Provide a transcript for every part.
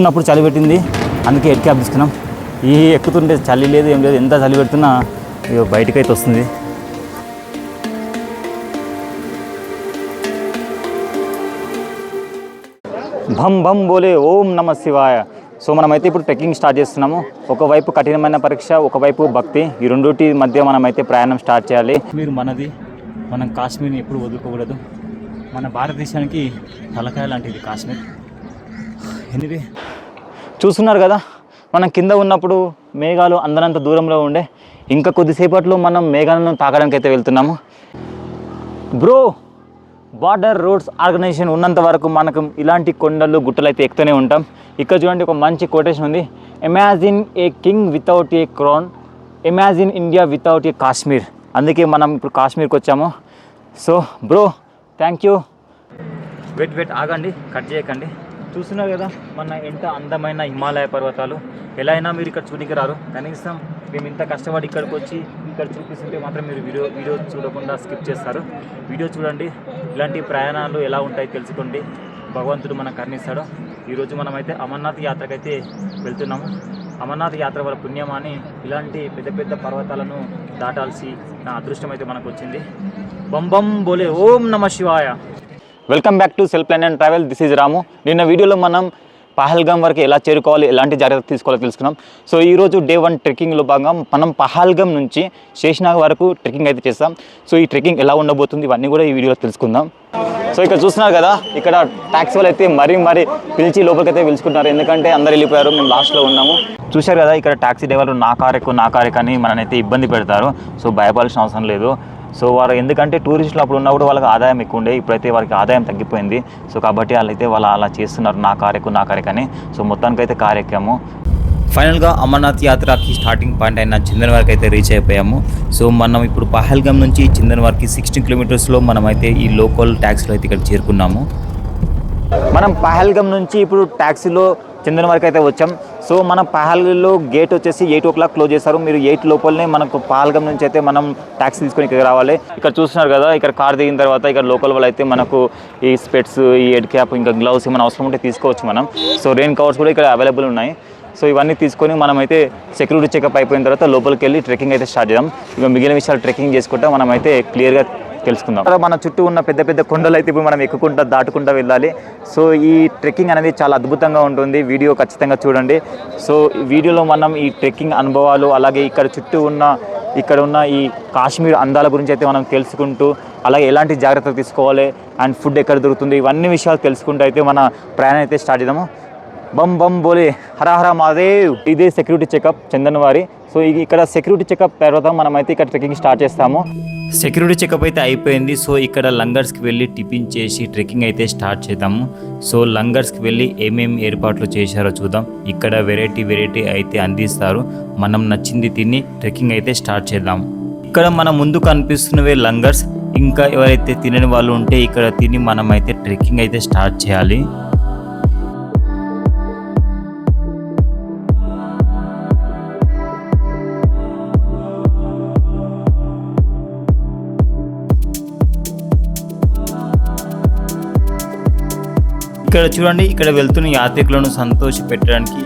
ఉన్నప్పుడు చలి పెట్టింది. అందుకే హెడ్ క్యాప్ తీసుకున్నాం. ఈ ఎక్కుతుంటే చలి లేదు ఏం లేదు. ఎంత చలి పెడుతున్నా ఇక బయటకు అయితే వస్తుంది. భం భం బోలే ఓం నమ శివాయ. సో మనమైతే ఇప్పుడు ట్రెక్కింగ్ స్టార్ట్ చేస్తున్నాము. ఒకవైపు కఠినమైన పరీక్ష ఒకవైపు భక్తి. ఈ రెండుటి మధ్య మనమైతే ప్రయాణం స్టార్ట్ చేయాలి. మీరు మనది మనం కాశ్మీర్ని ఎప్పుడు వదులుకోకూడదు. మన భారతదేశానికి తలకాయ లాంటిది కాశ్మీర్. ఎనివే. చూస్తున్నారు కదా మనం కింద ఉన్నప్పుడు మేఘాలు అందనంత దూరంలో ఉండే ఇంకా కొద్దిసేపట్లో మనం మేఘాలను తాకడానికి అయితే వెళ్తున్నాము. బ్రో బార్డర్ రోడ్స్ ఆర్గనైజేషన్ ఉన్నంత వరకు మనకు ఇలాంటి కొండలు గుట్టలు అయితే ఎక్కుతూనే ఉంటాం. ఇక్కడ చూడండి ఒక మంచి కొటేషన్ ఉంది. Imagine a king without a crown imagine India without a Kashmir అందుకే మనం ఇప్పుడు కాశ్మీర్కి వచ్చాము. So bro thank you wait wait ఆగండి కట్ చేయకండి. చూస్తున్నారు కదా మన ఎంత అందమైన హిమాలయ పర్వతాలు. ఎలా అయినా మీరు ఇక్కడ చూడడానికి రారు. కనీసం మేము ఇంత కష్టపడి ఇక్కడికి వచ్చి ఇక్కడ చూపిస్తుంటే మాత్రం మీరు వీడియో వీడియో చూడకుండా స్కిప్ చేస్తారు. వీడియో చూడండి ఇలాంటి ప్రయాణాలు ఎలా ఉంటాయి తెలుసుకోండి. భగవంతుడు మనకు కర్ణిస్తాడు. ఈరోజు మనమైతే అమర్నాథ్ యాత్రకైతే వెళ్తున్నాము. అమర్నాథ్ యాత్ర వల్ల పుణ్యమాని ఇలాంటి పెద్ద పెద్ద పర్వతాలను దాటాల్సి నా అదృష్టం అయితే మనకు వచ్చింది. బొంబం బోలే ఓం నమ శివాయ. Welcome back to self plan and travel this is Ramu నిన్న వీడియోలో మనం పహల్గామ్ వరకు ఎలా చేరుకోవాలి ఎలాంటి జాగ్రత్తలు తీసుకోవాలో తెలుసుకున్నాం. సో ఈరోజు డే వన్ ట్రెక్కింగ్లో భాగంగా మనం పహల్గామ్ నుంచి శేషనాగ్ వరకు ట్రెక్కింగ్ అయితే చేస్తాం. సో ఈ ట్రెక్కింగ్ ఎలా ఉండబోతుంది ఇవన్నీ కూడా ఈ వీడియోలో తెలుసుకుందాం. సో ఇక్కడ చూస్తున్నారు కదా ఇక్కడ ట్యాక్సీ వాళ్ళు అయితే మరీ మరీ పిలిచి లోపలికైతే పిలుచుకుంటున్నారు. ఎందుకంటే అందరు వెళ్ళిపోయారు మేము లాస్ట్లో ఉన్నాము. చూశారు కదా ఇక్కడ ట్యాక్సీ డ్రైవర్లు నా కారెక్కు నా కారెక్ అని మననైతే ఇబ్బంది పెడతారు. సో భయపడాల్సిన అవసరం లేదు. సో వారు ఎందుకంటే టూరిస్టులు అప్పుడు ఉన్నప్పుడు వాళ్ళకి ఆదాయం ఎక్కువ ఉండే ఇప్పుడైతే వారికి ఆదాయం తగ్గిపోయింది. సో కాబట్టి వాళ్ళైతే వాళ్ళు అలా చేస్తున్నారు నా కార్ ఎక్కువ నా కార్ ఎక్కువ అని సో మొత్తానికైతే కార్ ఎక్కాము ఫైనల్గా అమర్నాథ్ యాత్రకి స్టార్టింగ్ పాయింట్ అయిన చిందన్ వరకు అయితే రీచ్ అయిపోయాము. సో మనం ఇప్పుడు పహల్గామ్ నుంచి చిందన్ వరకు సిక్స్టీన్ కిలోమీటర్స్లో మనమైతే ఈ లోకల్ ట్యాక్సీలో అయితే ఇక్కడ చేరుకున్నాము. మనం పహల్గం నుంచి ఇప్పుడు ట్యాక్సీలో చందన వరకు అయితే వచ్చాం. సో మన పహల్గంలో గేట్ వచ్చేసి ఎయిట్ ఓ క్లాక్ క్లోజ్ చేస్తారు మీరు ఎయిట్ లోపలనే మనకు పహల్గం నుంచి అయితే మనం ట్యాక్సీ తీసుకొని ఇక్కడ రావాలి. ఇక్కడ చూస్తున్నారు కదా ఇక్కడ కార్ దిగిన తర్వాత ఇక్కడ లోకల్ వాళ్ళు అయితే మనకు ఈ స్పెట్స్ ఈ హెడ్ క్యాప్ ఇంకా గ్లౌస్ ఏమైనా అవసరం ఉంటే తీసుకోవచ్చు మనం. సో రెయిన్ కవర్స్ కూడా ఇక్కడ అవైలబుల్ ఉన్నాయి. సో ఇవన్నీ తీసుకొని మనమైతే సెక్యూరిటీ చెకప్ అయిపోయిన తర్వాత లోపలికి వెళ్ళి ట్రెక్కింగ్ అయితే స్టార్ట్ చేద్దాం. ఇక మిగిలిన విషయాలు ట్రెక్కింగ్ చేసుకుంటా మనమైతే క్లియర్గా తెలుసుకుందాం. మన చుట్టూ ఉన్న పెద్ద పెద్ద కొండలు అయితే ఇప్పుడు మనం ఎక్కుకుంటా దాటుకుంటా వెళ్ళాలి. సో ఈ ట్రెక్కింగ్ అనేది చాలా అద్భుతంగా ఉంటుంది. వీడియో ఖచ్చితంగా చూడండి. సో ఈ వీడియోలో మనం ఈ ట్రెక్కింగ్ అనుభవాలు అలాగే ఇక్కడ చుట్టూ ఉన్న ఇక్కడ ఉన్న ఈ కాశ్మీర్ అందాల గురించి అయితే మనం తెలుసుకుంటూ అలాగే ఎలాంటి జాగ్రత్తలు తీసుకోవాలి అండ్ ఫుడ్ ఎక్కడ దొరుకుతుంది ఇవన్నీ విషయాలు తెలుసుకుంటూ అయితే మన ప్రయాణం అయితే స్టార్ట్ చేద్దాము. బం బం బోలే. హర హర మాదేవ్ ఇదే సెక్యూరిటీ చెకప్ చందన్ వారి సో ఇక్కడ సెక్యూరిటీ చెకప్ తర్వాత మనమైతే ఇక్కడ ట్రెక్కింగ్ స్టార్ట్ చేస్తాము. సెక్యూరిటీ చెకప్ అయితే అయిపోయింది. సో ఇక్కడ లంగర్స్కి వెళ్ళి టిఫిన్ చేసి ట్రెక్కింగ్ అయితే స్టార్ట్ చేద్దాము. సో లంగర్స్కి వెళ్ళి ఏమేమి ఏర్పాట్లు చేశారో చూద్దాం. ఇక్కడ వెరైటీ వెరైటీ అయితే అందిస్తారు. మనం నచ్చింది తిని ట్రెక్కింగ్ అయితే స్టార్ట్ చేద్దాం. ఇక్కడ మన ముందు కనిపిస్తున్నవే లంగర్స్. ఇంకా ఎవరైతే తినని వాళ్ళు ఉంటే ఇక్కడ తిని మనమైతే ట్రెక్కింగ్ అయితే స్టార్ట్ చేయాలి. ఇక్కడ చూడండి ఇక్కడ వెళ్తున్న యాత్రికులను సంతోష పెట్టడానికి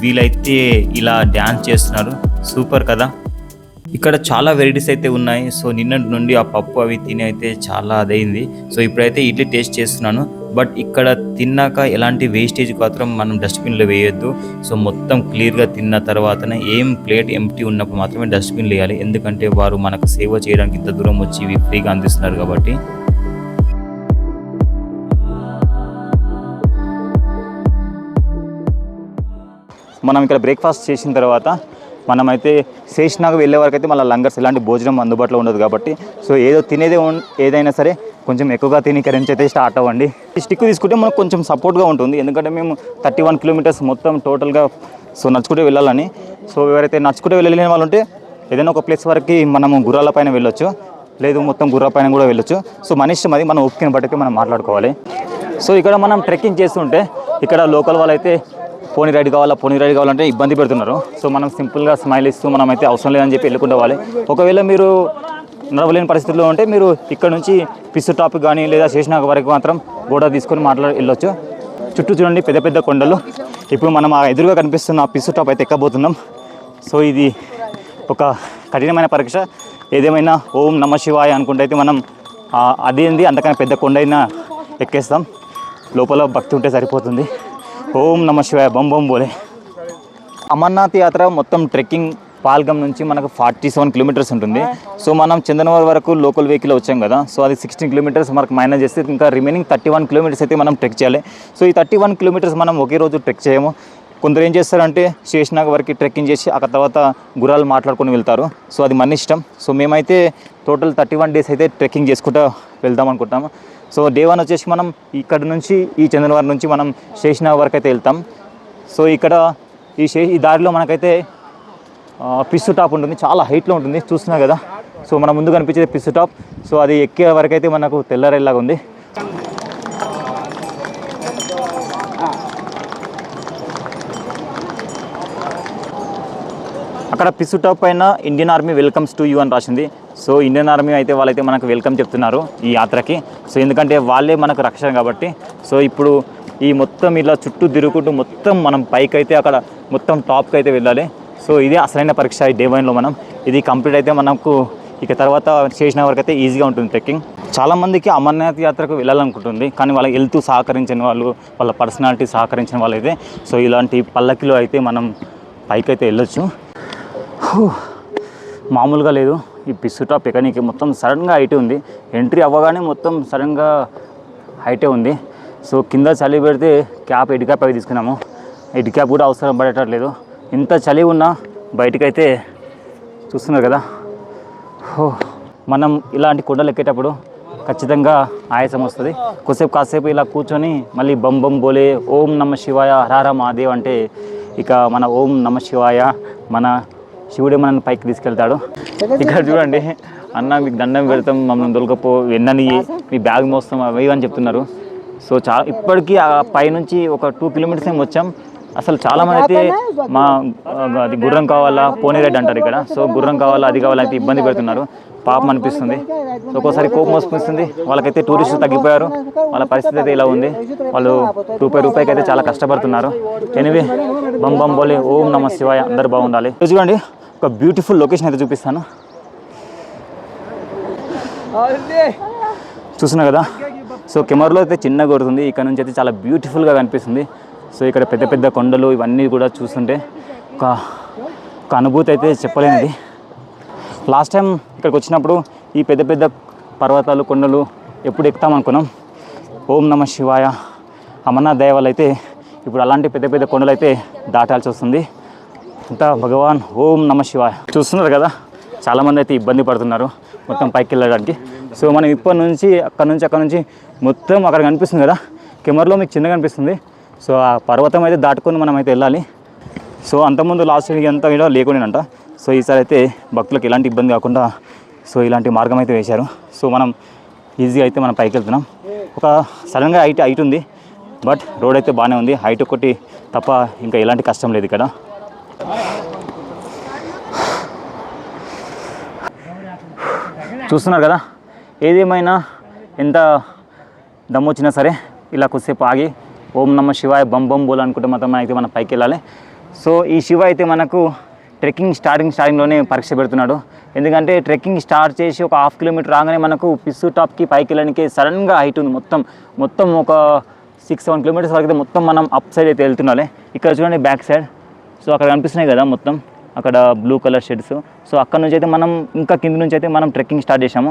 వీలైతే ఇలా డ్యాన్స్ చేస్తున్నారు. సూపర్ కదా? ఇక్కడ చాలా వెరైటీస్ అయితే ఉన్నాయి. సో నిన్నటి నుండి ఆ పప్పు అవి తిని అయితే చాలా అదైంది. సో ఇప్పుడైతే ఇడ్లీ టేస్ట్ చేస్తున్నాను. బట్ ఇక్కడ తిన్నాక ఎలాంటి వేస్టేజ్ మాత్రం మనం డస్ట్బిన్లో వేయొద్దు. సో మొత్తం క్లియర్గా తిన్న తర్వాతనే ఏం ప్లేట్ ఎంటీ ఉన్నప్పుడు మాత్రమే డస్ట్బిన్లు వేయాలి. ఎందుకంటే వారు మనకు సేవ చేయడానికి ఇంత దూరం వచ్చి ఇవి ఫ్రీగా అందిస్తున్నారు కాబట్టి. మనం ఇక్కడ బ్రేక్ఫాస్ట్ చేసిన తర్వాత మనమైతే శేషనాగ వెళ్ళే వరకు అయితే మళ్ళీ లంగర్స్ ఇలాంటి భోజనం అందుబాటులో ఉండదు కాబట్టి సో ఏదో తినేదే ఏదైనా సరే కొంచెం ఎక్కువగా తిని ఇక్కడ నుంచి అయితే స్టార్ట్ అవ్వండి. స్టిక్ తీసుకుంటే మనకు కొంచెం సపోర్ట్గా ఉంటుంది. ఎందుకంటే మేము థర్టీ వన్ కిలోమీటర్స్ మొత్తం టోటల్గా సో నడుచుకుంటూ వెళ్ళాలని. సో ఎవరైతే నడుచుకుంటూ వెళ్ళలేని వాళ్ళు ఉంటే ఏదైనా ఒక ప్లేస్ వరకు మనము గుర్రాల పైన వెళ్ళొచ్చు. లేదు మొత్తం గుర్రా పైన కూడా వెళ్ళొచ్చు. సో మన ఇష్టం అది మనం ఓపికని బట్టి మనం మాట్లాడుకోవాలి. సో ఇక్కడ మనం ట్రెక్కింగ్ చేస్తుంటే ఇక్కడ లోకల్ వాళ్ళైతే పోనీ రైడ్ కావాలా పోనీ రైడ్ కావాలంటే ఇబ్బంది పెడుతున్నారు. సో మనం సింపుల్గా స్మైల్ ఇస్తూ మనం అయితే అవసరం లేదని చెప్పి వెళ్ళకుండా పోవాలి ఒకవేళ మీరు నడవలేని పరిస్థితుల్లో ఉంటే మీరు ఇక్కడ నుంచి పిస్సు టాప్ కానీ లేదా శేషనాగ వరకు మాత్రం గోడ తీసుకొని మాట్లాడి వెళ్ళొచ్చు. చుట్టూ చూడండి పెద్ద పెద్ద కొండలు. ఇప్పుడు మనం ఆ ఎదురుగా కనిపిస్తున్న పిస్సు టాప్ అయితే ఎక్కబోతున్నాం. సో ఇది ఒక కఠినమైన పరీక్ష. ఏదేమైనా ఓం నమ శివాయ అనుకుంటే అయితే మనం అదేంది అంతకన్నా పెద్ద కొండ అయినా ఎక్కేస్తాం. లోపల భక్తి ఉంటే సరిపోతుంది. ఓం నమ శివాయ బొం బొం బోలే. అమర్నాథ్ యాత్ర మొత్తం ట్రెక్కింగ్ పాల్గం నుంచి మనకు ఫార్టీ సెవెన్ కిలోమీటర్స్ ఉంటుంది. సో మనం చందనవారి వరకు లోకల్ వెహికల్ వచ్చాం కదా. సో అది సిక్స్టీన్ కిలోమీటర్స్ మనకు మైనస్ చేస్తే ఇంకా రిమైనింగ్ థర్టీ వన్ కిలోమీటర్స్ అయితే మనం ట్రెక్ చేయాలి. సో ఈ థర్టీ వన్ కిలోమీటర్స్ మనం ఒకే రోజు ట్రెక్ చేయము. కొందరు ఏం చేస్తారంటే శేషనాగ్ వరకు ట్రెక్కింగ్ చేసి ఆ తర్వాత గుర్రాలు మాట్లాడుకొని వెళ్తారు. సో అది మన ఇష్టం. సో మేమైతే టోటల్ థర్టీ వన్ డేస్ అయితే ట్రెక్కింగ్ చేసుకుంటూ వెళ్దాం అనుకుంటాము సో డే వన్ వచ్చేసి మనం ఇక్కడ నుంచి ఈ చందనవారి నుంచి మనం శేషనాగ్ వరకు అయితే వెళ్తాం. సో ఇక్కడ ఈ షే ఈ దారిలో మనకైతే పిస్సు టాప్ ఉంటుంది. చాలా హైట్లో ఉంటుంది. చూస్తున్నా కదా. సో మన ముందు కనిపించేది పిస్సు టాప్. సో అది ఎక్కే వరకు అయితే మనకు తెల్లరేలాగా ఉంది. అక్కడ పిస్సు పైన Indian army welcomes to you అని రాసింది. సో ఇండియన్ ఆర్మీ అయితే వాళ్ళైతే మనకు వెల్కమ్ చెప్తున్నారు ఈ యాత్రకి. సో ఎందుకంటే వాళ్ళే మనకు రక్షణ కాబట్టి. సో ఇప్పుడు ఈ మొత్తం ఇలా చుట్టూ తిరుగుకుంటూ మొత్తం మనం పైకి అయితే అక్కడ మొత్తం టాప్కి అయితే వెళ్ళాలి. సో ఇదే అసలైన పరీక్ష ఈ డే వన్లో మనం. ఇది కంప్లీట్ అయితే మనకు ఇక తర్వాత చేసిన వరకు అయితే ఈజీగా ఉంటుంది ట్రెక్కింగ్. చాలామందికి అమర్నాథ్ యాత్రకు వెళ్ళాలనుకుంటుంది. కానీ వాళ్ళకి వెళ్తూ సహకరించిన వాళ్ళు వాళ్ళ పర్సనాలిటీ సహకరించిన వాళ్ళైతే. సో ఇలాంటి పల్లకిలో అయితే మనం పైకి అయితే వెళ్ళొచ్చు. మామూలుగా లేదు. ఈ పిస్సుట టాప్ మొత్తం సడన్గా హైట్ ఉంది. ఎంట్రీ అవ్వగానే మొత్తం సడన్గా హైటే ఉంది. సో కింద చలి పెడితే క్యాప్ ఎడ్ క్యాప్ అవి తీసుకున్నాము. ఎడ్ క్యాప్ కూడా అవసరం పడేటట్లేదు. ఇంత చలి ఉన్నా బయటకైతే చూస్తున్నారు కదా. హో, మనం ఇలాంటి కొండలు ఎక్కేటప్పుడు ఖచ్చితంగా ఆయాసం వస్తుంది. కొద్దిసేపు కాసేపు ఇలా కూర్చొని మళ్ళీ బం బం బోలే ఓం నమ శివాయ హరార మహాదేవ్ అంటే ఇక మన ఓం నమ శివాయ మన శివుడే మనల్ని పైకి తీసుకెళ్తాడు. ఇక్కడ చూడండి అన్న మీకు దండం పెడతాం మమ్మల్ని దొరకపో వెన్నని మీ బ్యాగ్ మోస్తాం అవి అని చెప్తున్నారు. సో చాలా ఇప్పటికీ ఆ పైనుంచి ఒక టూ కిలోమీటర్స్ ఏమి వచ్చాం. అసలు చాలా మంది అయితే మా అది గుర్రం కావాలా పోనీ అంటారు ఇక్కడ. సో గుర్రం కావాలా అది కావాలా అయితే ఇబ్బంది పెడుతున్నారు. పాపం అనిపిస్తుంది. సో ఒక్కోసారి కోపం వస్తుంది. వాళ్ళకైతే టూరిస్టులు తగ్గిపోయారు. వాళ్ళ పరిస్థితి అయితే ఇలా ఉంది. వాళ్ళు రూపాయి రూపాయికి అయితే చాలా కష్టపడుతున్నారు. ఎనివే బం బం బోలే ఓం నమ శివాయ అందరు బాగుండాలి. చూడండి ఒక బ్యూటిఫుల్ లొకేషన్ అయితే చూపిస్తాను. చూస్తున్నా కదా? సో కెమెరాలో అయితే చిన్నగా కొడుతుంది. ఇక్కడ నుంచి అయితే చాలా బ్యూటిఫుల్గా కనిపిస్తుంది. సో ఇక్కడ పెద్ద పెద్ద కొండలు ఇవన్నీ కూడా చూస్తుంటే ఒక ఒక అనుభూతి అయితే చెప్పలేనిది. లాస్ట్ టైం ఇక్కడికి వచ్చినప్పుడు ఈ పెద్ద పెద్ద పర్వతాలు కొండలు ఎప్పుడు ఎక్కుతాం అనుకున్నాం. ఓం నమ శివాయ అమర్నాథ్ దయవల్ అయితే ఇప్పుడు అలాంటి పెద్ద పెద్ద కొండలు అయితే దాటాల్సి వస్తుంది. అంతా భగవాన్ ఓం నమ శివాయ. చూస్తున్నారు కదా చాలామంది అయితే ఇబ్బంది పడుతున్నారు మొత్తం పైకి వెళ్ళడానికి. సో మనం ఇప్పటి నుంచి అక్కడ నుంచి అక్కడ నుంచి మొత్తం అక్కడ కనిపిస్తుంది కదా కెమెరాలో మీకు చిన్నగా కనిపిస్తుంది. సో ఆ పర్వతం అయితే దాటుకొని మనం అయితే వెళ్ళాలి. సో అంతకుముందు లాస్ట్ ఎంత అంతా కూడా లేకుండానంట. సో ఈసారి అయితే భక్తులకు ఎలాంటి ఇబ్బంది కాకుండా సో ఇలాంటి మార్గం అయితే వేశారు. సో మనం ఈజీగా అయితే మనం పైకి వెళ్తున్నాం. ఒక సడన్గా హైట్ హైట్ ఉంది బట్ రోడ్ అయితే బాగానే ఉంది. హైట్ ఒకటి తప్ప ఇంకా ఎలాంటి కష్టం లేదు ఇక్కడ. చూస్తున్నారు కదా? ఏదేమైనా ఎంత దమ్ము వచ్చినా సరే ఇలా కొద్దిసేపు ఆగి ఓం నమ శివాయ బం బం బోల్ అనుకుంటే మాత్రం అయితే మనం పైకి వెళ్ళాలి. సో ఈ శివ అయితే మనకు ట్రెక్కింగ్ స్టార్టింగ్ స్టార్టింగ్లోనే పరీక్ష పెడుతున్నాడు. ఎందుకంటే ట్రెక్కింగ్ స్టార్ట్ చేసి ఒక హాఫ్ కిలోమీటర్ రాగానే మనకు పిస్సు టాప్కి పైకి వెళ్ళడానికి సడన్గా హైట్ ఉంది. మొత్తం మొత్తం ఒక సిక్స్ సెవెన్ కిలోమీటర్స్ వరకు అయితే మొత్తం మనం అప్ సైడ్ అయితే వెళ్తున్నాలే. ఇక్కడ చూడండి బ్యాక్ సైడ్ సో అక్కడ కనిపిస్తున్నాయి కదా మొత్తం. అక్కడ బ్లూ కలర్ షెడ్స్ సో అక్కడ నుంచి అయితే మనం ఇంకా కింద నుంచి అయితే మనం ట్రెక్కింగ్ స్టార్ట్ చేసాము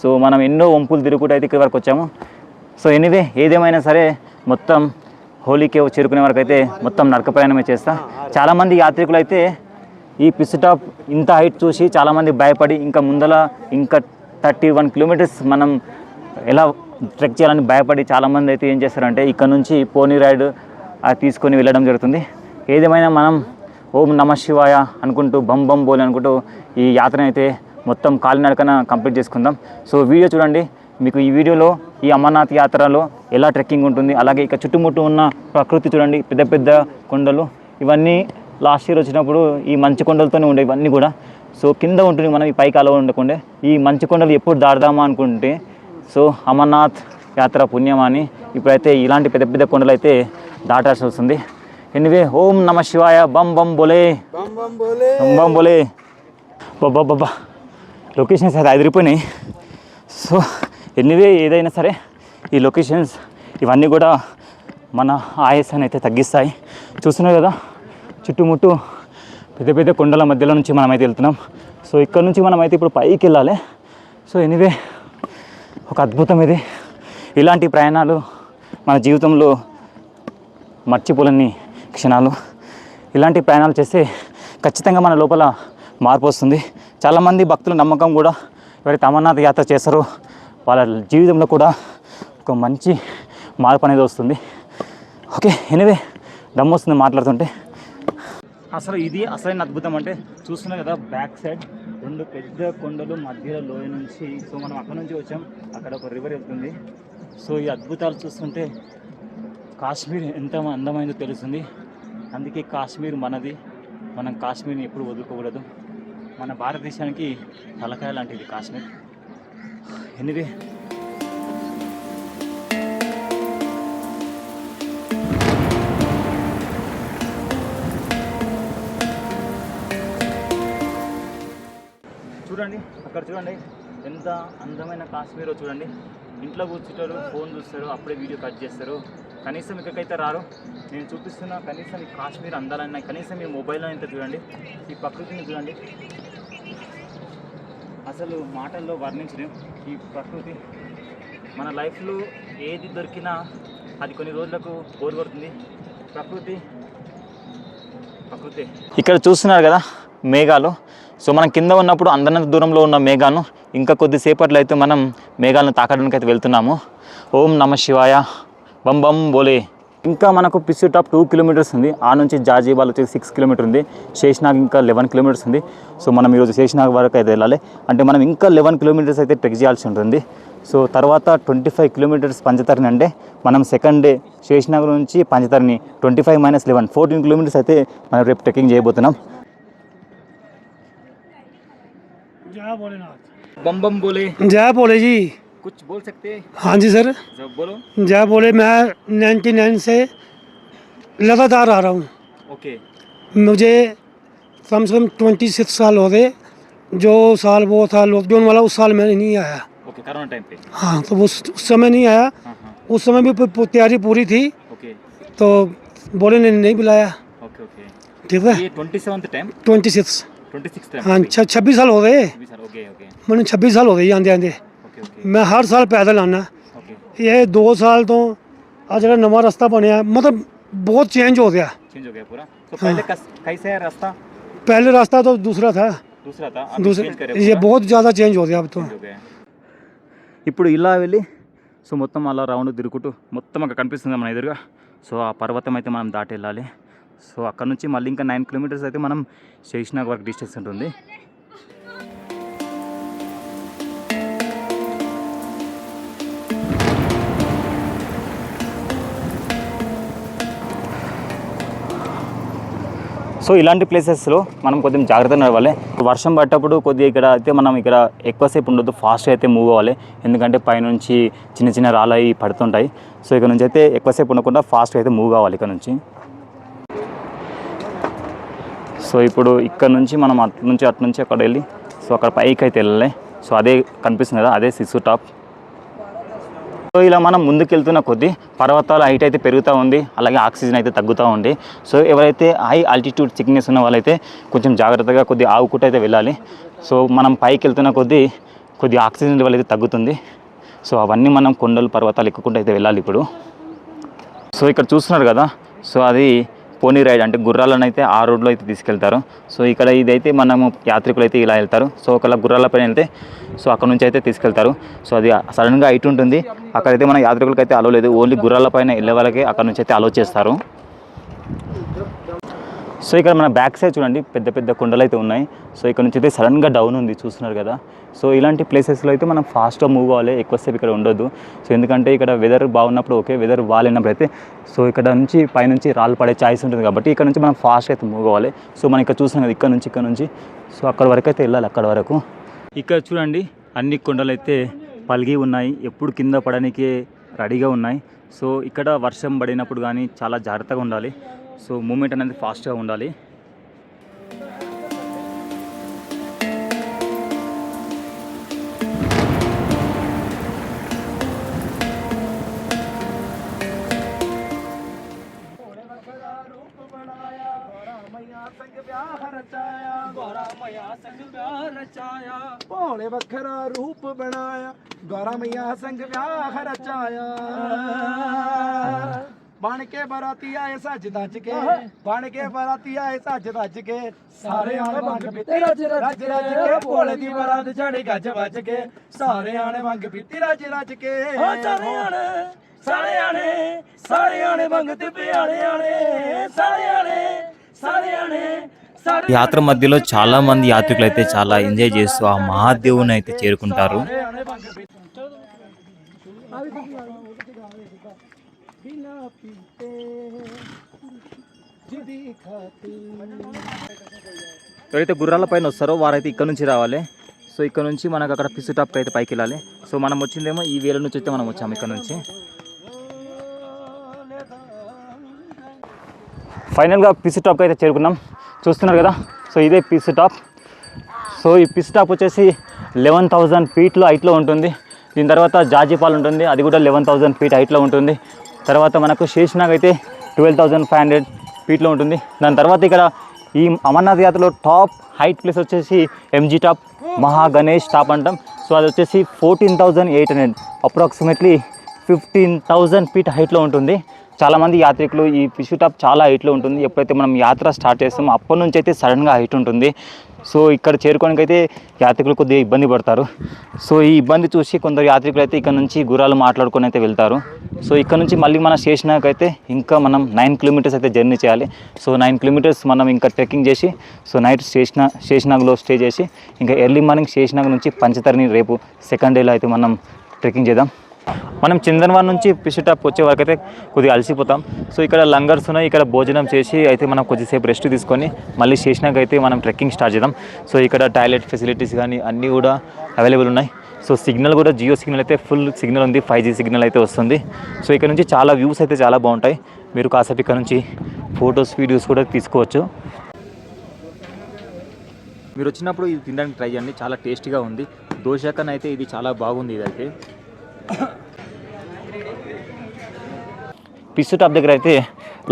సో మనం ఎన్నో వంపులు తిరుగుకుంటూ అయితే ఇక్కడ వరకు వచ్చాము. సో ఎనీవే ఏదేమైనా సరే మొత్తం హోలీకి చేరుకునే వరకు అయితే మొత్తం నడక ప్రయాణమే చేస్తా. చాలామంది యాత్రికులు అయితే ఈ పిస్టాప్ ఇంత హైట్ చూసి చాలామంది భయపడి ఇంకా ముందల ఇంకా థర్టీ వన్ కిలోమీటర్స్ మనం ఎలా ట్రెక్ చేయాలని భయపడి చాలామంది అయితే ఏం చేస్తారంటే ఇక్కడ నుంచి పోనీ రైడ్ అది తీసుకొని వెళ్ళడం జరుగుతుంది. ఏదేమైనా మనం ఓం నమ శివాయ అనుకుంటూ బం బం బోల్ అనుకుంటూ ఈ యాత్రను అయితే మొత్తం కాలినడకన కంప్లీట్ చేసుకుందాం. సో వీడియో చూడండి. మీకు ఈ వీడియోలో ఈ అమర్నాథ్ యాత్రలో ఎలా ట్రెక్కింగ్ ఉంటుంది అలాగే ఇక చుట్టుముట్టు ఉన్న ప్రకృతి చూడండి పెద్ద పెద్ద కొండలు ఇవన్నీ లాస్ట్ ఇయర్ వచ్చినప్పుడు ఈ మంచు కొండలతోనే ఉండే ఇవన్నీ కూడా. సో కింద ఉంటుంది మనం ఈ పైకి అలవ ఉండకుండే. ఈ మంచు కొండలు ఎప్పుడు దాడదామా అనుకుంటే సో అమర్నాథ్ యాత్ర పుణ్యం అని ఇప్పుడైతే ఇలాంటి పెద్ద పెద్ద కొండలు అయితే దాటాల్సి వస్తుంది. ఎనివే ఓం నమ శివాయ బం బం బొలే. బం బం బొలే. బా బా లొకేషన్స్ అయితే అదిరిపోయినాయి. సో ఎనివే ఏదైనా సరే ఈ లొకేషన్స్ ఇవన్నీ కూడా మన ఆయాసాన్ని అయితే తగ్గిస్తాయి. చూస్తున్నావు కదా చుట్టుముట్టు పెద్ద పెద్ద కొండల మధ్యలో నుంచి మనమైతే వెళ్తున్నాం. సో ఇక్కడ నుంచి మనమైతే ఇప్పుడు పైకి వెళ్ళాలి. సో ఎనీవే ఒక అద్భుతం ఇది. ఇలాంటి ప్రయాణాలు మన జీవితంలో మర్చిపోలని క్షణాలు. ఇలాంటి ప్రయాణాలు చేస్తే ఖచ్చితంగా మన లోపల మార్పు వస్తుంది. చాలామంది భక్తుల నమ్మకం కూడా ఎవరైతే అమర్నాథ్ యాత్ర చేస్తారో వాళ్ళ జీవితంలో కూడా ఒక మంచి మార్పు అనేది వస్తుంది. ఓకే ఎనివే దమ్ వస్తుంది మాట్లాడుతుంటే. అసలు ఇది అసలైన అద్భుతం అంటే చూస్తున్నాం కదా బ్యాక్ సైడ్ రెండు పెద్ద కొండలు మధ్యలో లోయ నుంచి సో మనం అక్కడ నుంచి వచ్చాం. అక్కడ ఒక రివర్ వెళ్తుంది. సో ఈ అద్భుతాలు చూస్తుంటే కాశ్మీర్ ఎంత అందమైందో తెలుస్తుంది. అందుకే కాశ్మీర్ మనది. మనం కాశ్మీర్ని ఎప్పుడు వదులుకోకూడదు. మన భారతదేశానికి తలకాయ లాంటిది కాశ్మీర్. ఎనివే. చూడండి అక్కడ చూడండి. ఎంత అందమైన కాశ్మీరో చూడండి. ఇంట్లో కూర్చుంటారు ఫోన్ చూస్తారు అప్పుడే వీడియో కట్ చేస్తారు. కనీసం ఇక్కడికైతే రారు. నేను చూపిస్తున్న కనీసం ఈ కాశ్మీర్ అందాలన్నా కనీసం ఈ మొబైల్లో అయితే చూడండి ఈ ప్రకృతిని చూడండి. అసలు మాటల్లో వర్ణించలేం ఈ ప్రకృతి మన లైఫ్లో ఏది దొరికినా అది కొన్ని రోజులకు బోర్ కొడుతుంది. ప్రకృతి ప్రకృతి. ఇక్కడ చూస్తున్నారు కదా మేఘాలు. సో మనం కింద ఉన్నప్పుడు అందనంత దూరంలో ఉన్న మేఘాలను ఇంకా కొద్దిసేపట్లో అయితే మనం మేఘాలను తాకడానికి అయితే వెళ్తున్నాము. ఓం నమ శివాయ. బంబం బోలే. ఇంకా మనకు పిస్సి టాప్ టూ కిలోమీటర్స్ ఉంది. ఆ నుంచి జాజీబాల్ వచ్చేసి సిక్స్ కిలోమీటర్ ఉంది. శేషనాగ్ ఇంకా లెవెన్ కిలోమీటర్స్ ఉంది. సో మనం ఈరోజు శేషనాగ్ వరకు అయితే వెళ్ళాలి. అంటే మనం ఇంకా లెవెన్ కిలోమీటర్స్ అయితే ట్రెక్ చేయాల్సి ఉంటుంది. సో తర్వాత ట్వంటీ ఫైవ్ కిలోమీటర్స్ పంచతరణి అంటే మనం సెకండ్ డే శేషనగర్ నుంచి Panchtarni twenty five minus eleven fourteen kilometres అయితే మనం రేపు ట్రెక్కింగ్ చేయబోతున్నాం. జా బోలే జా బోలే జీ. कुछ बोल सकते हैं? हाँ जी सर। जब बोलो। जय भोले मैं 99 से लगातार आ रहा हूँ। ओके। मुझे कम से कम ट्वेंटी सिक्स साल हो गए। जो साल वो था लॉकडाउन वाला उस साल मैंने नहीं आया। ओके कोरोना टाइम पे। हाँ तो उस उस समय नहीं आया। हाँ हाँ। उस समय भी तैयारी पूरी थी। ओके। तो बोले ने नहीं बुलाया। Okay okay. ठीक है। Twenty seventh time? Twenty six. Twenty six हाँ छब्बीस साल हो गए। मैंने छब्बीस साल हो गए आंदे आंदे ओके ओके मैं हर साल पैदल आना ओके ਇਹ 2 ਸਾਲ ਤੋਂ ਆ ਜਿਹੜਾ ਨਵਾਂ ਰਸਤਾ ਬਣਿਆ ਮਤਲਬ ਬਹੁਤ ਚੇਂਜ ਹੋ ਗਿਆ चेंज हो गया पूरा तो पहले कस, कैसे है रास्ता पहले रास्ता तो दूसरा था दूसरा था अब दूसरा चेंज करे ये बहुत ज़्यादा चेंज हो गया अब तो हो गया ఇప్పుడు ఇలా వెళ్ళి సో మొత్తం అలా రౌండ్ తిరుగుతూ మొత్తం అక్కడ కనిపిస్తుంది మన ఎదురుగా సో ఆ పర్వతం అయితే మనం దాటి వెళ్ళాలి సో అక్కడ నుంచి మళ్ళీ ఇంకా నైన్ కిలోమీటర్స్ అయితే మనం శేషనాగ్ వరకు డిస్టెన్స్ ఉంటుంది సో ఇలాంటి ప్లేసెస్లో మనం కొంచెం జాగ్రత్తగా నడవాలి. వర్షం పడ్డప్పుడు కొద్దిగా ఇక్కడ అయితే మనం ఇక్కడ ఎక్కువసేపు ఉండొద్దు ఫాస్ట్గా అయితే మూవ్ అవ్వాలి. ఎందుకంటే పైనుంచి చిన్న చిన్న రాళ్ళు అవి పడుతుంటాయి. సో ఇక్కడ నుంచి అయితే ఎక్కువసేపు ఉండకుండా ఫాస్ట్గా అయితే మూవ్ కావాలి ఇక్కడ నుంచి. సో ఇప్పుడు ఇక్కడ నుంచి మనం అటు నుంచి అటు నుంచి అక్కడ వెళ్ళి సో అక్కడ పైకి అయితే వెళ్ళాలి. సో అదే కనిపిస్తుంది కదా అదే సిసు టాప్ సో ఇలా మనం ముందుకెళ్తున్న కొద్దీ పర్వతాల హైట్ అయితే పెరుగుతూ ఉంది అలాగే ఆక్సిజన్ అయితే తగ్గుతూ ఉంది. సో ఎవరైతే హై ఆల్టిట్యూడ్ సిక్నెస్ ఉన్న వాళ్ళైతే కొంచెం జాగ్రత్తగా కొద్ది ఆవుకుంటూ అయితే వెళ్ళాలి. సో మనం పైకి వెళ్తున్న కొద్దీ కొద్ది ఆక్సిజన్ లెవెల్ అయితే తగ్గుతుంది. సో అవన్నీ మనం కొండలు పర్వతాలు ఎక్కుకుంటూ అయితే వెళ్ళాలి ఇప్పుడు. సో ఇక్కడ చూస్తున్నారు కదా సో అది పోనీ రైడ్ అంటే గుర్రాలను అయితే ఆ రోడ్లో అయితే తీసుకెళ్తారు. సో ఇక్కడ ఇదైతే మనము యాత్రికులు అయితే ఇలా వెళ్తారు. సో ఒకవేళ గుర్రాలపైన వెళ్తే సో అక్కడ నుంచి అయితే తీసుకెళ్తారు. సో అది సడన్గా హైట్ ఉంటుంది. అక్కడైతే మన యాత్రికులకి అయితే అలో లేదు. ఓన్లీ గుర్రాలపైన వెళ్ళే వాళ్ళకి అక్కడ నుంచి అయితే అలో చేస్తారు. సో ఇక్కడ మన బ్యాక్ సైడ్ చూడండి. పెద్ద పెద్ద కొండలు అయితే ఉన్నాయి. సో ఇక్కడ నుంచి అయితే సడన్గా డౌన్ ఉంది. చూస్తున్నారు కదా. సో ఇలాంటి ప్లేసెస్లో అయితే మనం ఫాస్ట్గా మూవ్ అవ్వాలి ఎక్కువసేపు ఇక్కడ ఉండొద్దు. సో ఎందుకంటే ఇక్కడ వెదర్ బాగున్నప్పుడు ఓకే వెదర్ బాగాలేనప్పుడు అయితే సో ఇక్కడ నుంచి పైనుంచి రాళ్ళు పడే ఛాయిస్ ఉంటుంది కాబట్టి ఇక్కడ నుంచి మనం ఫాస్ట్ అయితే మూవ్ అవ్వాలి. సో మనం ఇక్కడ చూసాం కదా ఇక్కడ నుంచి ఇక్కడ నుంచి. సో అక్కడ వరకు అయితే వెళ్ళాలి అక్కడ వరకు. ఇక్కడ చూడండి అన్ని కొండలు అయితే పలిగి ఉన్నాయి. ఎప్పుడు కింద పడడానికి రెడీగా ఉన్నాయి. సో ఇక్కడ వర్షం పడినప్పుడు కానీ చాలా జాగ్రత్తగా ఉండాలి. సో మూమెంట్ అనేది ఫాస్ట్గా ఉండాలి. ਬਣਾਇਆ ਗੌਰਾ ਮਈਆ ਸੰਗ ਵਿਆਹ ਰਚਾਇਆ ਬਣ ਕੇ ਬਰਾਤੀ ਆਏ ਸੱਜ ਦੱਜ ਕੇ ਬਣ ਕੇ ਬਰਾਤੀ ਆਏ ਸੱਜ ਦੱਜ ਕੇ ਸਾਰੇ ਆਣੇ ਵੰਗ ਪੀਤੀ ਰੱਜ ਰੱਜ ਰੱਜ ਕੇ ਭੋਲੇ ਦੀ ਬਰਾਤ ਚੜੀ ਗੱਜ ਵੱਜ ਕੇ ਸਾਰੇ ਆਣੇ ਵੰਗ ਪੀਤੀ ਰੱਜ ਰੱਜ ਕੇ ਓ ਸਾਰੇ ਆਣੇ ਸਾਰੇ ਆਣੇ ਸਾਰੇ ਆਣੇ ਵੰਗ ਤੇ ਪਿਆਣੇ ਆਣੇ ਸਾਰੇ ਆਣੇ ਸਾਰੇ ਆਣੇ ਸਾਰੇ యాత్ర మధ్యలో చాలా మంది యాత్రికులు అయితే చాలా ఎంజాయ్ చేస్తూ ఆ మహాదేవుని అయితే చేరుకుంటారు ਆਣੇ ਵੰਗ ਪੀਤੀ ਬਿਨਾ ਪੀਤੇ ਜਿਦੀ ਖਾਤੀ ఎవరైతే గుర్రాల పైన వస్తారో వారైతే ఇక్కడ నుంచి రావాలి సో ఇక్కడ నుంచి మనకు అక్కడ పిసు టాప్కి అయితే పైకి వెళ్ళాలి సో మనం వచ్చిందేమో ఈ వేల నుంచి అయితే మనం వచ్చాము ఇక్కడ నుంచి ఫైనల్గా పిసు టాప్కి అయితే చేరుకున్నాం చూస్తున్నారు కదా సో ఇదే పిసు టాప్ సో ఈ పిసు టాప్ వచ్చేసి లెవెన్ థౌజండ్ ఫీట్లో హైట్లో ఉంటుంది దీని తర్వాత జాజిపాల్ ఉంటుంది అది కూడా లెవెన్ థౌసండ్ ఫీట్ హైట్లో ఉంటుంది. తర్వాత మనకు శేషనాగ్ అయితే ట్వెల్వ్ థౌసండ్ ఫైవ్ హండ్రెడ్ ఫీట్లో ఉంటుంది. దాని తర్వాత ఇక్కడ ఈ అమర్నాథ్ యాత్రలో టాప్ హైట్ ప్లేస్ వచ్చేసి MG top Maha Ganesh top అంటాం. సో అది వచ్చేసి fourteen thousand eight hundred approximately fifteen thousand feet హైట్లో ఉంటుంది. చాలామంది యాత్రికులు ఈ పిషు టాప్ చాలా హైట్లో ఉంటుంది. ఎప్పుడైతే మనం యాత్ర స్టార్ట్ చేస్తామో అప్పటి నుంచి అయితే సడన్గా హైట్ ఉంటుంది. సో ఇక్కడ చేరుకోవడానికి అయితే యాత్రికులు కొద్దిగా ఇబ్బంది పడతారు. సో ఈ ఇబ్బంది చూసి కొందరు యాత్రికులు అయితే ఇక్కడ నుంచి గుర్రాలు మాట్లాడుకొని అయితే వెళ్తారు. సో ఇక్కడ నుంచి మళ్ళీ మన స్టేషన్కి అయితే ఇంకా మనం నైన్ కిలోమీటర్స్ అయితే జర్నీ చేయాలి. సో నైన్ కిలోమీటర్స్ మనం ఇంకా ట్రెక్కింగ్ చేసి సో నైట్ స్టేషన్ స్టేషనాగ్లో స్టే చేసి ఇంకా ఎర్లీ మార్నింగ్ స్టేషనాగ్ నుంచి పంచతరిని రేపు సెకండ్ డేలో అయితే మనం ట్రెక్కింగ్ చేద్దాం. మనం చందన్వాన్ నుంచి పిషిటాప్ వచ్చే వరకు అయితే కొద్దిగా అలసిపోతాం. సో ఇక్కడ లంగర్స్ ఉన్నాయి. ఇక్కడ భోజనం చేసి అయితే మనం కొద్దిసేపు రెస్ట్ తీసుకొని మళ్ళీ చేసినాక అయితే మనం ట్రెక్కింగ్ స్టార్ట్ చేద్దాం. సో ఇక్కడ టాయిలెట్ ఫెసిలిటీస్ కానీ అన్నీ కూడా అవైలబుల్ ఉన్నాయి. సో సిగ్నల్ కూడా జియో సిగ్నల్ అయితే ఫుల్ సిగ్నల్ ఉంది. ఫైవ్ జీ సిగ్నల్ అయితే వస్తుంది. సో ఇక్కడ నుంచి చాలా వ్యూస్ అయితే చాలా బాగుంటాయి. మీరు కాసేపు ఇక్కడ నుంచి ఫొటోస్ వీడియోస్ కూడా తీసుకోవచ్చు. మీరు వచ్చినప్పుడు ఇది తినడానికి ట్రై చేయండి. చాలా టేస్టీగా ఉంది. దోశ కన్నా అయితే ఇది చాలా బాగుంది ఇదైతే. పిస్సు టాప్ దగ్గర అయితే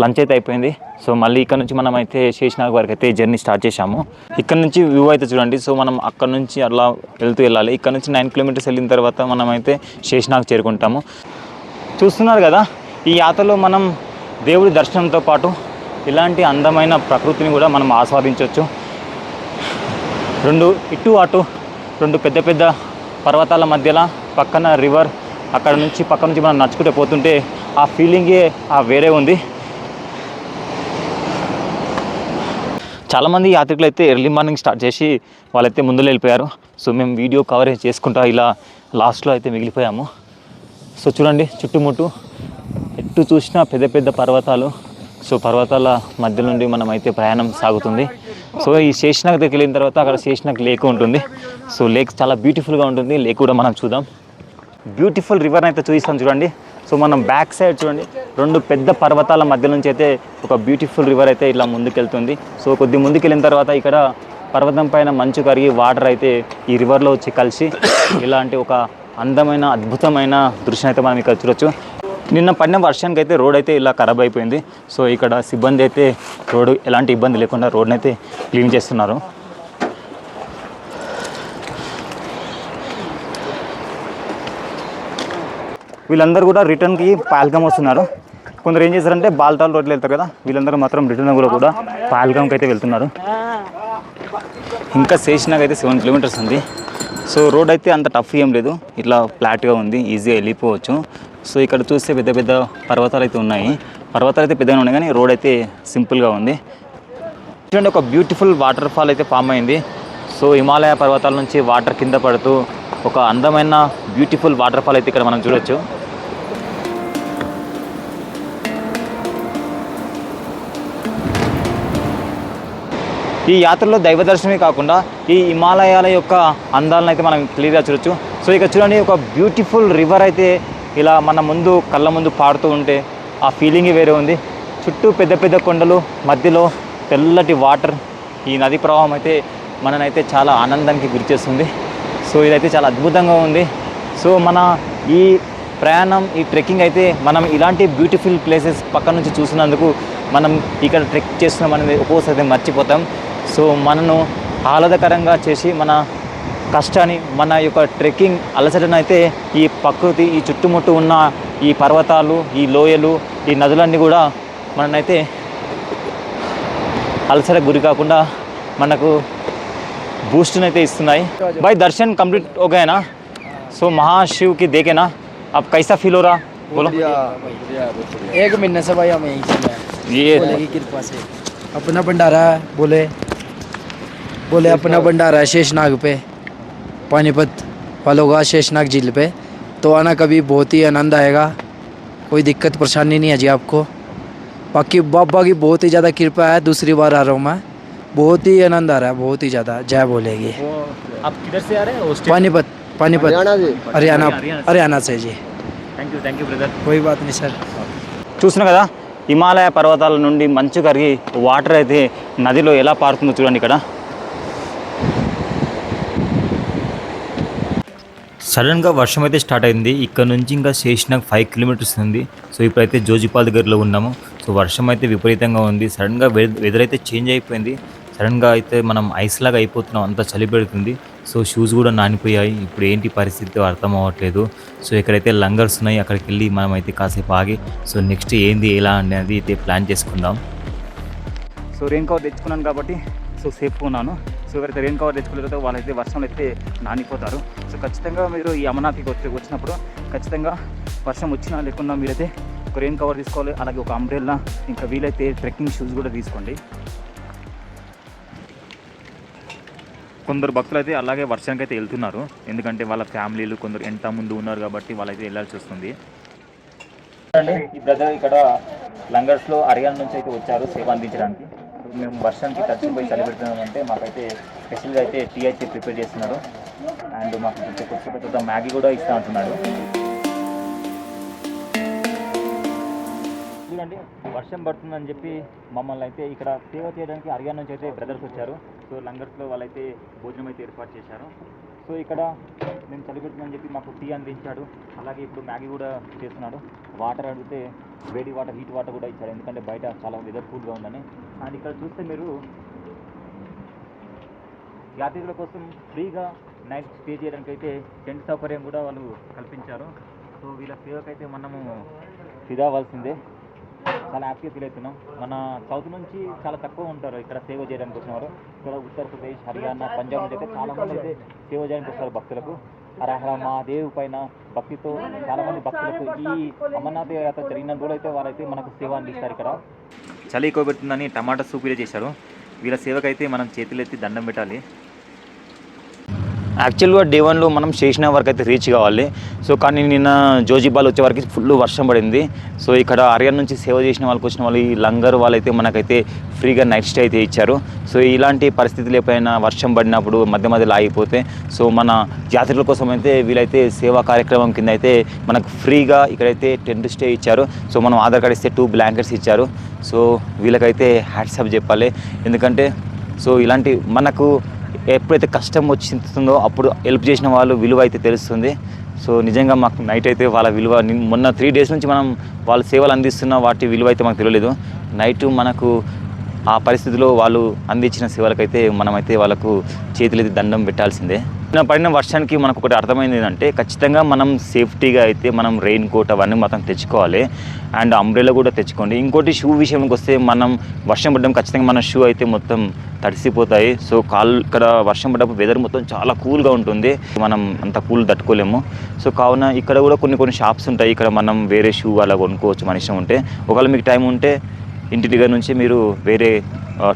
లంచ్ అయితే అయిపోయింది. సో మళ్ళీ ఇక్కడ నుంచి మనం అయితే శేషనాగ్ వరకు అయితే జర్నీ స్టార్ట్ చేశాము. ఇక్కడ నుంచి వ్యూ అయితే చూడండి. సో మనం అక్కడ నుంచి అలా వెళ్తూ వెళ్ళాలి. ఇక్కడ నుంచి నైన్ కిలోమీటర్స్ వెళ్ళిన తర్వాత మనం అయితే శేషనాగ్ చేరుకుంటాము. చూస్తున్నారు కదా ఈ యాత్రలో మనం దేవుడి దర్శనంతో పాటు ఇలాంటి అందమైన ప్రకృతిని కూడా మనం ఆస్వాదించవచ్చు. రెండు ఇటు అటు రెండు పెద్ద పెద్ద పర్వతాల మధ్యలో పక్కన రివర్ అక్కడ నుంచి పక్క నుంచి మనం నడుచుకుంటే పోతుంటే ఆ ఫీలింగే ఆ వేరే ఉంది. చాలామంది యాత్రికులు అయితే ఎర్లీ మార్నింగ్ స్టార్ట్ చేసి వాళ్ళైతే ముందులో వెళ్ళిపోయారు. సో మేము వీడియో కవరేజ్ చేసుకుంటా ఇలా లాస్ట్లో అయితే మిగిలిపోయాము. సో చూడండి చుట్టుముట్టు ఎటు చూసినా పెద్ద పెద్ద పర్వతాలు. సో పర్వతాల మధ్య నుండి మనం అయితే ప్రయాణం సాగుతుంది. సో ఈ శేషనాగ్ దగ్గరికి వెళ్ళిన తర్వాత అక్కడ శేషనాగ్ లేక్ ఉంటుంది. సో లేక్ చాలా బ్యూటిఫుల్గా ఉంటుంది. లేక్ కూడా మనం చూద్దాం. బ్యూటిఫుల్ రివర్ అయితే చూపిస్తాం చూడండి. సో మనం బ్యాక్ సైడ్ చూడండి. రెండు పెద్ద పర్వతాల మధ్య నుంచి అయితే ఒక బ్యూటిఫుల్ రివర్ అయితే ఇట్లా ముందుకెళ్తుంది. సో కొద్ది ముందుకు వెళ్ళిన తర్వాత ఇక్కడ పర్వతం పైన మంచు కరిగి వాటర్ అయితే ఈ రివర్లో వచ్చి కలిసి ఇలాంటి ఒక అందమైన అద్భుతమైన దృశ్యం అయితే మనం ఇక్కడ చూడొచ్చు. నిన్న పడిన వర్షానికి అయితే రోడ్ అయితే ఇలా ఖరాబ్ అయిపోయింది. సో ఇక్కడ సిబ్బంది అయితే రోడ్ ఎలాంటి ఇబ్బంది లేకుండా రోడ్ని అయితే క్లీన్ చేస్తున్నారు. వీళ్ళందరూ కూడా రిటర్న్కి పాల్గం వస్తున్నారు. కొందరు ఏం చేశారంటే బాల్టాల్ రోడ్లు వెళ్తారు కదా వీళ్ళందరూ మాత్రం రిటర్న్ కూడా కూడా పాల్గంకి అయితే వెళ్తున్నారు. ఇంకా శేషనాగ్ అయితే సెవెన్ కిలోమీటర్స్ ఉంది. సో రోడ్ అయితే అంత టఫ్ ఏం లేదు. ఇట్లా ఫ్లాట్గా ఉంది ఈజీగా వెళ్ళిపోవచ్చు. సో ఇక్కడ చూస్తే పెద్ద పెద్ద పర్వతాలు అయితే ఉన్నాయి. పర్వతాలు అయితే పెద్దగా ఉన్నాయి కానీ రోడ్ అయితే సింపుల్గా ఉంది. చూడండి ఒక బ్యూటిఫుల్ వాటర్ ఫాల్ అయితే ఫామ్ అయింది. సో హిమాలయ పర్వతాల నుంచి వాటర్ కింద పడుతూ ఒక అందమైన బ్యూటిఫుల్ వాటర్ ఫాల్ అయితే ఇక్కడ మనం చూడొచ్చు. ఈ యాత్రలో దైవ దర్శనమే కాకుండా ఈ హిమాలయాల యొక్క అందాలను అయితే మనం క్లియర్గా చూడొచ్చు. సో ఇక చూడండి ఒక బ్యూటిఫుల్ రివర్ అయితే ఇలా మన ముందు కళ్ళ ముందు పాడుతూ ఉంటే ఆ ఫీలింగ్ వేరే ఉంది. చుట్టూ పెద్ద పెద్ద కొండలు మధ్యలో తెల్లటి వాటర్ ఈ నది ప్రవాహం అయితే మననైతే చాలా ఆనందానికి గురిచేస్తుంది సో ఇదైతే చాలా అద్భుతంగా ఉంది. సో మన ఈ ప్రయాణం ఈ ట్రెక్కింగ్ అయితే మనం ఇలాంటి బ్యూటిఫుల్ ప్లేసెస్ పక్క నుంచి చూసినందుకు మనం ఇక్కడ ట్రెక్ చేస్తున్నాం అనేది ఒక్కోసారి మర్చిపోతాం. సో మనను ఆహ్లాదకరంగా చేసి మన కష్టాన్ని మన యొక్క ట్రెక్కింగ్ అలసటను అయితే ఈ ప్రకృతి ఈ చుట్టుముట్టు ఉన్న ఈ పర్వతాలు ఈ లోయలు ఈ నదులన్నీ కూడా మననైతే అలసట గురి కాకుండా మనకు బూస్ట్ని అయితే ఇస్తున్నాయి भाई दर्शन कंप्लीट हो गए ना सो महाशिव की देखे ना अब कैसा फील हो रहा बोलो एक महीने से भाई हम यहीं से हैं ये बोले की कृपा से अपना भंडारा है बोले बोले अपना भंडारा है शेषनाग पे पानीपत वालों का शेषनाग झील पे तो आना कभी बहुत ही आनंद आएगा कोई दिक्कत परेशानी नहीं है जी आपको बाकी बाबा की बहुत ही ज़्यादा कृपा है दूसरी बार आ रहा हूँ मैं बहुत ही आनंद आ रहा है बहुत ही ज़्यादा जय बोलेगी वो आप किधर से आ रहे हैं पानीपत पानीपत हरियाणा हरियाणा से जी thank you thank you brother कोई बात नहीं सर చూసిన కదా హిమాలయ పర్వతాల నుండి మంచు కరిగి వాటర్ అయితే నదిలో ఎలా పారుతుందో చూడండి ఇక్కడ సడన్గా వర్షం అయితే స్టార్ట్ అయింది ఇక్కడ నుంచి ఇంకా శేషనాగ్ ఫైవ్ కిలోమీటర్స్ ఉంది సో ఇప్పుడైతే జోజిపాల్ దగ్గరలో ఉన్నాము సో వర్షం అయితే విపరీతంగా ఉంది సడన్గా వెదర్ అయితే చేంజ్ అయిపోయింది సడన్గా అయితే మనం ఐస్ లాగా అయిపోతున్నాం. అంత చలి పెడుతుంది. సో షూస్ కూడా నానిపోయాయి. ఇప్పుడు ఏంటి పరిస్థితి అర్థం అవ్వట్లేదు. సో ఇక్కడైతే లంగర్స్ ఉన్నాయి అక్కడికి వెళ్ళి మనం అయితే కాసేపు ఆగి సో నెక్స్ట్ ఏంది ఎలా అనేది అయితే ప్లాన్ చేసుకుందాం. సో రెయిన్ కవర్ తెచ్చుకున్నాను కాబట్టి సో సేఫ్గా ఉన్నాను. సో ఎవరైతే రెయిన్ కవర్ తెచ్చుకోలేదో వాళ్ళైతే వర్షంలో అయితే నానిపోతారు. సో ఖచ్చితంగా మీరు ఈ అమర్నాథ్కి వచ్చి వచ్చినప్పుడు ఖచ్చితంగా వర్షం వచ్చినా లేకుండా మీరైతే ఒక రెయిన్ కవర్ తీసుకోవాలి. అలాగే ఒక అంబ్రెల్లా ఇంకా వీలైతే ట్రెక్కింగ్ షూస్ కూడా తీసుకోండి. కొందరు భక్తులు అయితే అలాగే వర్షానికి అయితే వెళ్తున్నారు. ఎందుకంటే వాళ్ళ ఫ్యామిలీలు కొందరు ఎంత ముందు ఉన్నారు కాబట్టి వాళ్ళైతే వెళ్ళాల్సి వస్తుంది. ఈ బ్రదర్ ఇక్కడ లంగర్స్లో హర్యానా నుంచి అయితే వచ్చారు సేవ అందించడానికి. మేము వర్షానికి తడిచిపోయి చలి పెడుతున్నామంటే మాకైతే స్పెషల్గా అయితే టీ అయితే ప్రిపేర్ చేస్తున్నారు. అండ్ మాకు కొంచెం మ్యాగీ కూడా ఇస్తా అంటున్నాడు. చూడండి వర్షం పడుతుందని చెప్పి మమ్మల్ని అయితే ఇక్కడ సేవ చేయడానికి హర్యానా నుంచి అయితే బ్రదర్స్ వచ్చారు. సో లంగర్స్లో వాళ్ళైతే భోజనం అయితే ఏర్పాటు చేశారు. సో ఇక్కడ మేము చలిపెడుతుందని చెప్పి మాకు టీ అందించాడు. అలాగే ఇప్పుడు మ్యాగీ కూడా చేస్తున్నాడు. వాటర్ అడిగితే వేడి వాటర్ హీట్ వాటర్ కూడా ఇచ్చాడు. ఎందుకంటే బయట చాలా వెదర్ కూల్గా ఉందని. అండ్ ఇక్కడ చూస్తే మీరు యాత్రికుల కోసం ఫ్రీగా నైట్ స్టే చేయడానికి అయితే టెంట్ సౌకర్యం కూడా వాళ్ళు కల్పించారు. సో వీళ్ళ సేవకైతే మనము ఫిదావాల్సిందే. చాలా హ్యాపీగా ఫీల్ అవుతున్నాం. మన సౌత్ నుంచి చాలా తక్కువ ఉంటారు ఇక్కడ సేవ చేయడానికి వచ్చినారు ఇక్కడ ఉత్తరప్రదేశ్ హర్యానా పంజాబ్ నుంచి అయితే చాలా మంది అయితే సేవ చేయడానికి వస్తారు భక్తులకు హరహర మహాదేవ్ పైన భక్తితో చాలామంది భక్తులకు ఈ అమర్నాథ్ యాత్ర జరిగిన రోజు అయితే వారైతే మనకు సేవ అందిస్తారు ఇక్కడ. చలి ఎక్కువ పెడుతుందని టమాటా సూప్ చేశారు. వీళ్ళ సేవకైతే మనం చేతులెత్తి దండం పెట్టాలి. యాక్చువల్గా డే వన్లో మనం చేసిన వరకు అయితే రీచ్ కావాలి. సో కానీ నిన్న జోజిబాల్ వచ్చే వరకు ఫుల్ వర్షం పడింది. సో ఇక్కడ అరియన్ నుంచి సేవ చేసిన వాళ్ళకి వచ్చిన వాళ్ళు ఈ లంగర్ వాళ్ళైతే మనకైతే ఫ్రీగా నైట్ స్టే అయితే ఇచ్చారు. సో ఇలాంటి పరిస్థితులు ఎప్పుడైనా వర్షం పడినప్పుడు మధ్య మధ్యలో ఆగిపోతే సో మన యాత్రికుల కోసం అయితే వీలైతే సేవా కార్యక్రమం కింద అయితే మనకు ఫ్రీగా ఇక్కడైతే టెంట్ స్టే ఇచ్చారు. సో మనం ఆధార్ కార్డ్ ఇస్తే టూ బ్లాంకెట్స్ ఇచ్చారు. సో వీళ్ళకైతే హ్యాట్సాప్ చెప్పాలి. ఎందుకంటే సో ఇలాంటి మనకు ఎప్పుడైతే కష్టం వచ్చిందో అప్పుడు హెల్ప్ చేసిన వాళ్ళు విలువ అయితే తెలుస్తుంది. సో నిజంగా మాకు నైట్ అయితే వాళ్ళ విలువ మొన్న త్రీ డేస్ నుంచి మనం వాళ్ళ సేవలు అందిస్తున్న వాటి విలువ అయితే మాకు తెలియలేదు. నైట్ మనకు ఆ పరిస్థితిలో వాళ్ళు అందించిన సేవలకైతే మనమైతే వాళ్ళకు చేతులైతే దండం పెట్టాల్సిందే. నిన్న పడిన వర్షానికి మనకు ఒకటి అర్థమైంది ఏంటంటే ఖచ్చితంగా మనం సేఫ్టీగా అయితే మనం రెయిన్ కోట్ అవన్నీ మొత్తం తెచ్చుకోవాలి. అండ్ అంబ్రెలా కూడా తెచ్చుకోండి. ఇంకోటి షూ విషయంకి వస్తే మనం వర్షం పడడం ఖచ్చితంగా మన షూ అయితే మొత్తం తడిసిపోతాయి. సో కాల్ ఇక్కడ వర్షం పడ్డప్పుడు వెదర్ మొత్తం చాలా కూల్గా ఉంటుంది. మనం అంత కూల్ తట్టుకోలేము. సో కావున ఇక్కడ కూడా కొన్ని కొన్ని షాప్స్ ఉంటాయి. ఇక్కడ మనం వేరే షూ అలా కొనుక్కోవచ్చు మన ఇష్టం ఉంటే. ఒకవేళ మీకు టైం ఉంటే ఇంటి దగ్గర నుంచి మీరు వేరే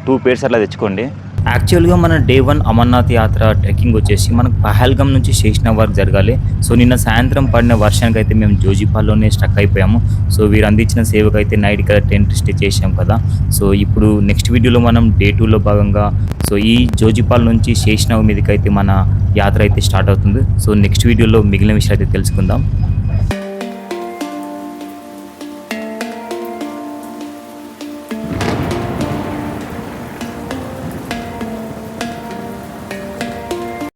టూ పేర్స్ అట్లా తెచ్చుకోండి. యాక్చువల్గా మన డే వన్ అమర్నాథ్ యాత్ర ట్రెక్కింగ్ వచ్చేసి మనకు పహల్గం నుంచి శేషనాగ్ వరకు జరగాలి. సో నిన్న సాయంత్రం పడిన వర్షానికి అయితే మేము జోజిపాల్లోనే స్ట్రక్ అయిపోయాము. సో వీరు అందించిన సేవకు అయితే నైట్ కదా టెంట్ స్టే చేసాం కదా. సో ఇప్పుడు నెక్స్ట్ వీడియోలో మనం డే టూలో భాగంగా సో ఈ జోజిపాల్ నుంచి శేషనాగ్ మీదకి అయితే మన యాత్ర అయితే స్టార్ట్ అవుతుంది. సో నెక్స్ట్ వీడియోలో మిగిలిన విషయాలు అయితే తెలుసుకుందాం.